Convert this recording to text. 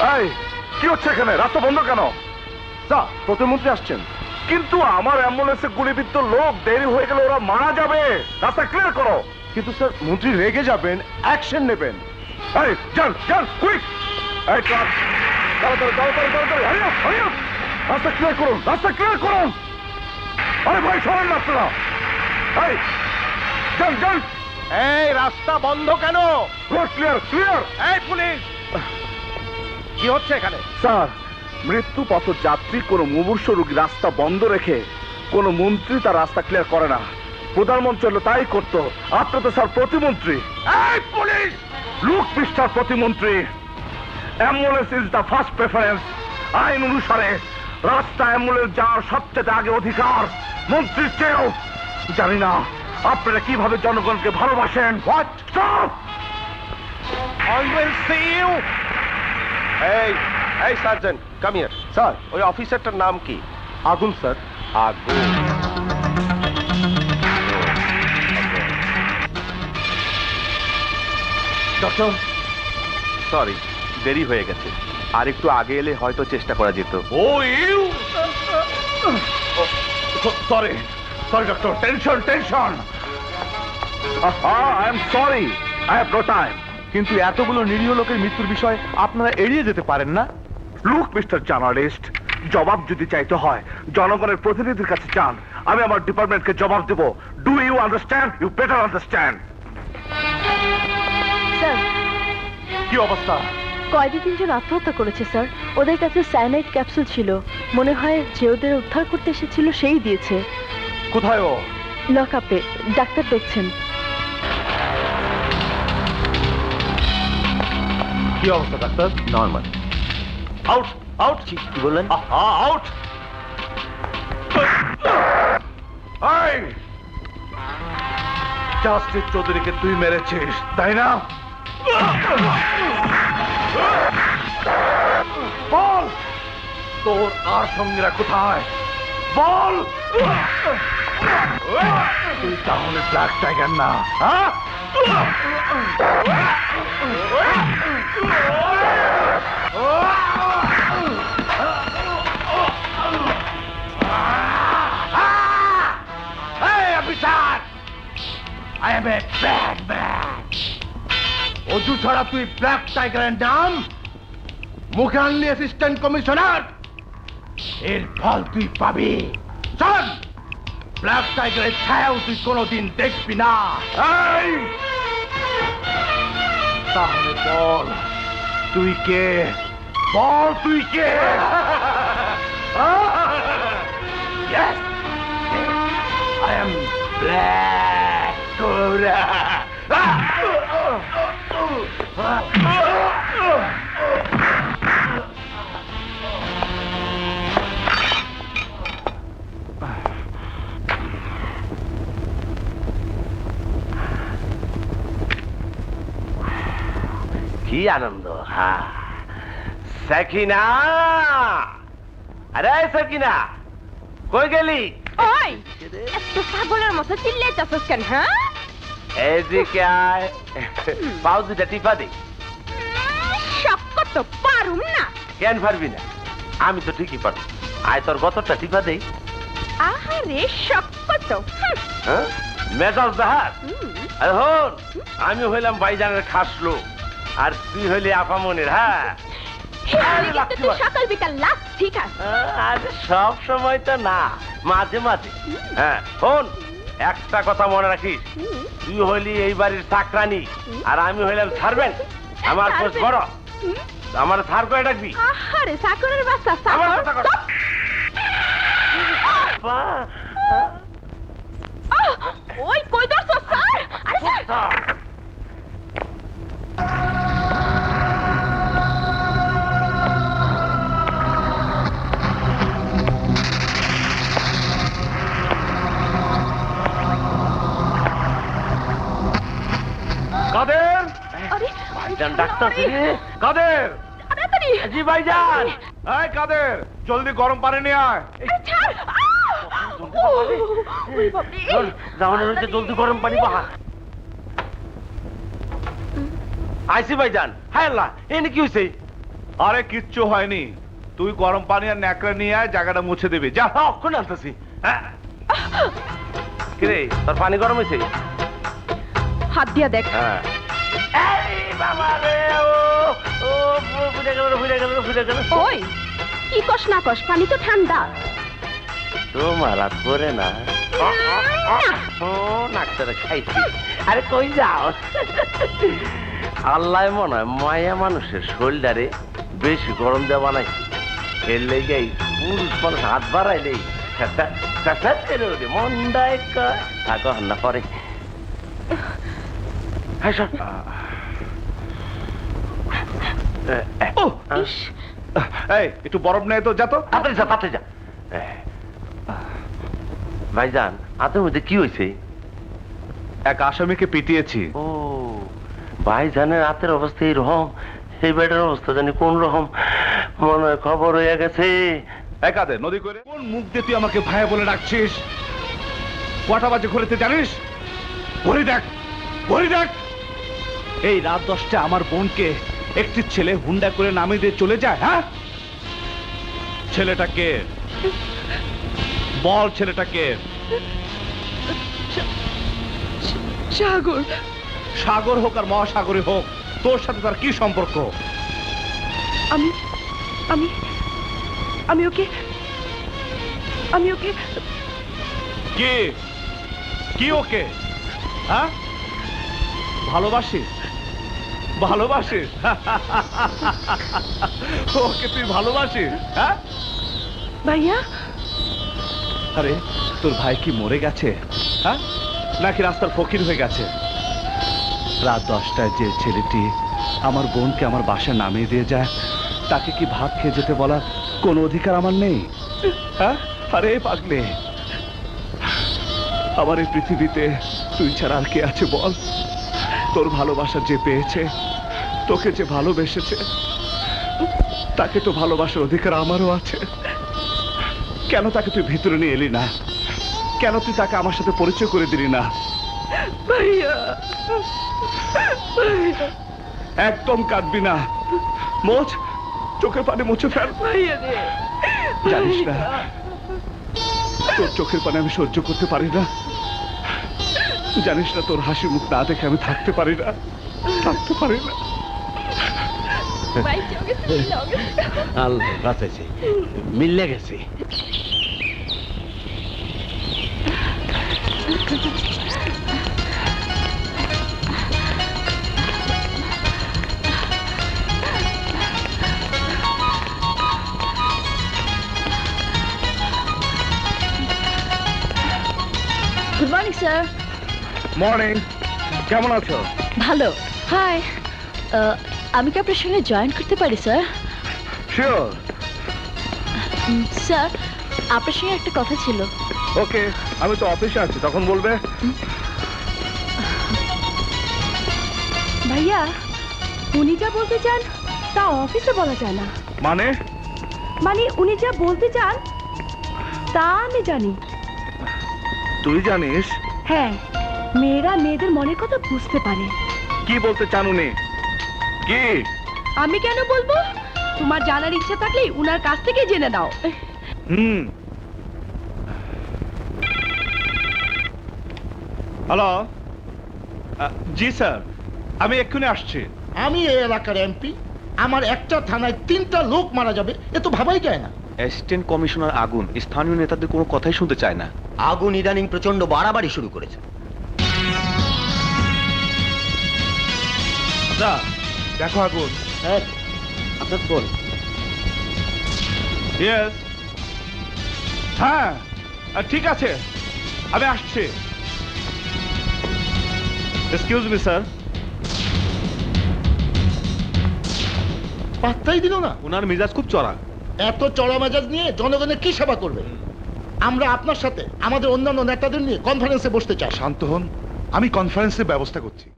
এই কি হচ্ছে এখানে? রাস্তা বন্ধ কেন? স্যার প্রতিমন্ত্রী আসছেন। কিন্তু আমার অ্যাম্বুলেন্সে গুলিবিদ্ধ লোক দেরি হয়ে গেলে ওরা মারা যাবে। রাস্তা ক্লিয়ার করো। কিন্তু স্যার মন্ত্রী রেগে যাবেন অ্যাকশন নেবেন। এই যান যান কুইক এই ট্রাক তাড়াতাড়ি তাড়াতাড়ি তাড়াতাড়ি হারি আপ হারি রাস্তা ক্লিয়ার করুন রাস্তা ক্লিয়ার করুন! আরে ভাই সরেন না আপনারা এই যান যান। এই রাস্তা বন্ধ কেন? রোড ক্লিয়ার ক্লিয়ার এই পুলিশ! কি হচ্ছে এখানে? স্যার মৃত্যু পথ যাত্রী কোনো মুমূর্ষ রোগী রাস্তা বন্ধ রেখে কোনো মন্ত্রী তার রাস্তা ক্লিয়ার করে না। প্রধানমন্ত্রী হলো তাই করতো। আপনার তো স্যার প্রতিমন্ত্রী। এই পুলিশ! লুক মিস্টার প্রতিমন্ত্রী। Ambulance is the first preference. আইন অনুসারে রাস্তা অ্যাম্বুলেন্স যাওয়ার সবচেয়ে আগে অধিকার মন্ত্রীর চেয়েও। জানি না আপনারা কীভাবে জনগণকে ভালোবাসেন? What stop I will see you. এই এই সার্জেন্ট কাম হিয়ার স্যার ওই অফিসারটার নাম কি? আগুন স্যার আগুন ডক্টর সরি দেরি হয়ে গেছে। আর একটু আগে এলে হয়তো চেষ্টা করা যেত। ও you! Sorry sorry doctor tension tension I am sorry I have no time কিন্তু এতগুলো নিরীহ লোকের মৃত্যুর বিষয় আপনারা এড়িয়ে যেতে পারেন না? লুক মিস্টার জার্নালিস্ট জবাব যদি চাইতে হয় জনগণের প্রতিনিধির কাছে চান আমি আমার ডিপার্টমেন্টকে জবাব দেব। Do you understand you better understand sir. কি অবস্থা? কয়েদি তিনজন আত্মহত্যা করেছে স্যার ওদের কাছে সায়ানাইড ক্যাপসুল ছিল। মনে হয় যে ওদের উদ্ধার করতে এসেছিল সেই দিয়েছে। কোথায় ও? লক আপে ডাক্তার দেখছেন। কি অবস্থা ডাক্তার? নর্মাল আউট আউট কি বললেন? আউট জাস্টিস চৌধুরীকে তুই মেরেছিস তাই না? বল! তোর আর সঙ্গীরা কোথায়? বল! তুই তাহলে ব্ল্যাক টাইগার না হ্যাঁ? I am a bad man. অজু ছাড়া তুই ব্ল্যাক টাইগারের নাম মুখে আনলি অ্যাসিস্ট্যান্ট কমিশনার এর ফল তুই পাবি। চল! ব্ল্যাক টাইগারের ছায়াও তুই কোনোদিন দেখবি না তাহলে বল তুই কে বল তুই কে Yes! I am Black Cobra. কি আনন্দ হ্যাঁ সাকিনা আরে সাকিনা কই গেলি? ওই এত ছাগলের মতো চিল্লাইতেছস কেন হ্যাঁ? এদিকে আয়। পাও দুটা টিপা দে। শক্ত তো পারুম না। কেন পারবি না? আমি তো ঠিকই পারব। আয় তোর গতরটা টিপা দেই। আহারে শক্ত হ্যাঁ? মেজাজ জাহাজ আরে হন আমি হইলাম বাইজানের খাস লোক আর তুই হইলি আপামনের হ্যাঁ। সকাল বিকাল লাগ ঠিক আছে? আরে সব সময় তো না মাঝে মাঝে। হ্যাঁ শোন একটা কথা মনে রাখিস। তুই হইলি এই বাড়ির চাকরানি আর আমি হইলাম সার্ভেন্ট আমার পোস্ট বড় আমার সার করে ডাকবি। আহারে চাকরের বাচ্চা আমার কথা কর। চুপ! বা- আহ, ওই কই দছস স্যার? আরে স্যার! ডাক্তার আরে, কাদের? জি ভাইজান এই কাদের? জলদি গরম পানি নিয়ে আয়। জামানের হচ্ছে জলদি গরম পানি। বাহা আইসি ভাইজান হায় আল্লাহ এনে কি হয়েছে আরে কিচ্ছু হয়নি। তুই গরম পানি আর ন্যাকড়া নিয়ে আয় জায়গাটা মুছে দিবি। যা। অক্ষণ আনতেছি। হ্যাঁ। কিরে তোর পানি গরম হয়েছে হাত দিয়া দেখ। হ্যাঁ। ও ও ফুটে গেল ফুটে গেল ফুটে গেল ওই কি কস না কস পানি তো ঠান্ডা। তোমার পরে না। ও খাইছি। আরে কই যাও? আল্লাহ মনে হয় মায়া মানুষের শরীরটারে বেশি গরম দেওয়া বানাইছি। এর লেগেই পুরুষ মানুষ হাত বাড়াইলেই মন্দায় থাকো না পরে। হ্যাঁ ও ইস, এই একটু বরফ নেই তো যা তো। তাড়াতাড়ি যা তাড়াতাড়ি যা। ভাইজান হাতের মধ্যে কি হয়েছে এক আসামিকে পিটিয়েছি। ও ভাইজানের রাতের অবস্থা এইরকম এই বেডের অবস্থা জানি কোন রকম। মনে হয় খবর হয়ে গেছে। একাদে নদী করে কোন মুখ দিয়ে তুই আমাকে ভাই বলে ডাকছিস? কটা বাজে ঘুরেতে জানিস? ঘড়ি দেখ ঘড়ি দেখ। এই রাত দশটা আমার বোনকে একটি ছেলে হুন্ডা করে নামিয়ে দিয়ে চলে যায় হ্যাঁ? ছেলেটাকে? বল ছেলেটাকে? সাগর। সাগর হোক আর মহাসাগরে হোক তোর সাথে তার কি সম্পর্ক? আমি আমি আমি ওকে আমি ওকে কি? কি ওকে? হ্যাঁ? ভালোবাসিস ভালোবাসিস? ওকে তুই ভালোবাসিস হ্যাঁ? ভাইয়া? আরে তোর ভাই কি মরে গেছে হ্যাঁ? নাকি রাস্তার ফকির হয়ে গেছে? রাত দশটায় যে ছেলেটি আমার বোনকে আমার বাসায় নামিয়ে দিয়ে যায় তাকে কি ভাত খেয়ে যেতে বলার কোনো অধিকার আমার নেই? হ্যাঁ? আরে পাগলে। আমার এই পৃথিবীতে তুই ছাড়া আর কে আছে বল? তোর ভালোবাসা যে পেয়েছে তোকে যে ভালোবেসেছে তাকে তো ভালোবাসার অধিকার আমারও আছে। কেন তাকে তুই ভিতরে নিয়ে এলি না? কেন তুই তাকে আমার সাথে পরিচয় করে দিলি না? একদম কাঁদবি না। মোচ চোখের পানি মুছে ফেল। জানিস না তোর চোখের পানি আমি সহ্য করতে পারি না। জানিস না তোর হাসি মুখ না দেখে আমি থাকতে পারি না থাকতে পারি না। আল্লাহ বাঁচাইছে। মিললে গেছে। গুড মর্নিং স্যার মর্নিং কেমন আছো? ভালো। হাই আমি কি আপনার সঙ্গে জয়েন করতে পারি স্যার শিওর স্যার আপনার সঙ্গে একটা কথা ছিল। ওকে আমি তো অফিসে আছি তখন বলবে? ভাইয়া উনি যা বলতে চান তা অফিসে বলা যায় না। মানে? মানে উনি যা বলতে চান তা আমি জানি। তুই জানিস? হ্যাঁ মেয়েরা মেয়েদের মনের কথা বুঝতে পারে। কি বলতে চান উনি? কি? আমি কেন বলব? তোমার জানার ইচ্ছা থাকলে উনার কাছ থেকে জেনে নাও। হুম। হ্যালো? জি স্যার। আমি এক্ষুনি আসছি। আমি এই এলাকার এমপি। আমার একটা থানায় তিনটা লোক মারা যাবে এ তো ভাবাই যায় না। অ্যাসিস্ট্যান্ট কমিশনার আগুন স্থানীয় নেতাদের কোনো কথাই শুনতে চায় না। আগুন ইদানিং প্রচণ্ড বাড়াবাড়ি শুরু করেছে। যা দেখো আগুন। হ্যাঁ আপনার ইয়েস হ্যাঁ ঠিক আছে। আমি আসছি। এক্সকিউজ মি স্যার পাত্তাই দিল না। ওনার মেজাজ খুব চড়া। এত চড়া মেজাজ নিয়ে জনগণের কি সেবা করবে? আমরা আপনার সাথে আমাদের অন্যান্য নেতাদের নিয়ে কনফারেন্সে বসতে চাই। শান্ত হন। আমি কনফারেন্সের ব্যবস্থা করছি।